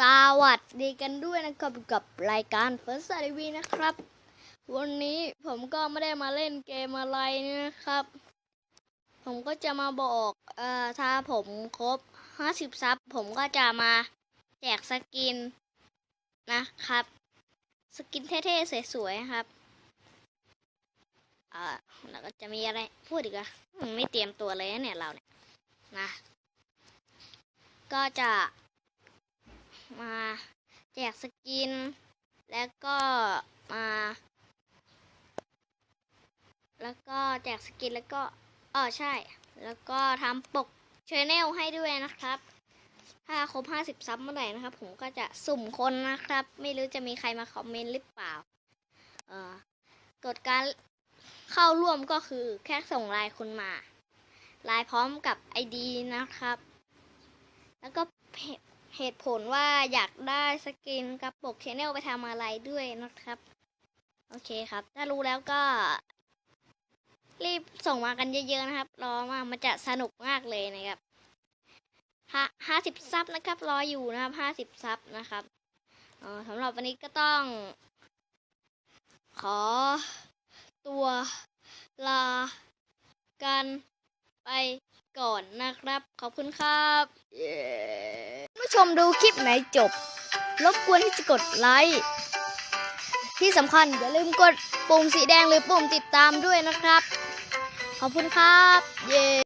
สวัสดีกันด้วยนะครับกับรายการ First TV นะครับ วันนี้ผมก็ไม่ได้มาเล่นเกมอะไรนะครับ ผมก็จะมาบอกเอ่อถ้าผมครบ 50 ซับ ผมก็จะมาแจกสกินนะครับ สกินเท่ๆ สวยๆครับอ่อแล้วก็จะมีอะไรพูดอีกอะไม่เตรียมตัวเลยเนี่ยเราเนี่ยนะ ก็จะ มาแจกสกิน แล้วก็มา แล้วก็แจกสกินแล้วก็อ๋อใช่ แล้วก็ทำปกชแนลให้ด้วยนะครับ ถ้าครบ 50 ซับเมื่อไหร่นะครับ ผมก็จะสุ่มคนนะครับ ไม่รู้จะมีใครมาคอมเมนต์หรือเปล่า เออกฎการเข้าร่วมก็คือแค่ส่งไลน์คุณมาไลน์พร้อมกับ ID นะครับ แล้วก็ เหตุผลว่าอยากได้สกินกับปกชแนลไปทำอะไรด้วยนะครับ โอเคครับ ถ้ารู้แล้วก็ รีบส่งมากันเยอะๆนะครับ รอมามันจะสนุกมากเลยนะครับห้าสิบซับนะครับ รออยู่นะครับห้าสิบซับนะครับสำหรับวันนี้ก็ต้อง ขอตัวลากันไปก่อนนะครับ ขอบคุณครับเย้ผู้ ชมดูคลิปไหนจบ รบกวนที่จะกดไลค์ที่สำคัญอย่าลืมกดปุ่มสีแดงหรือปุ่มติดตามด้วยนะครับ ขอบคุณครับ เย้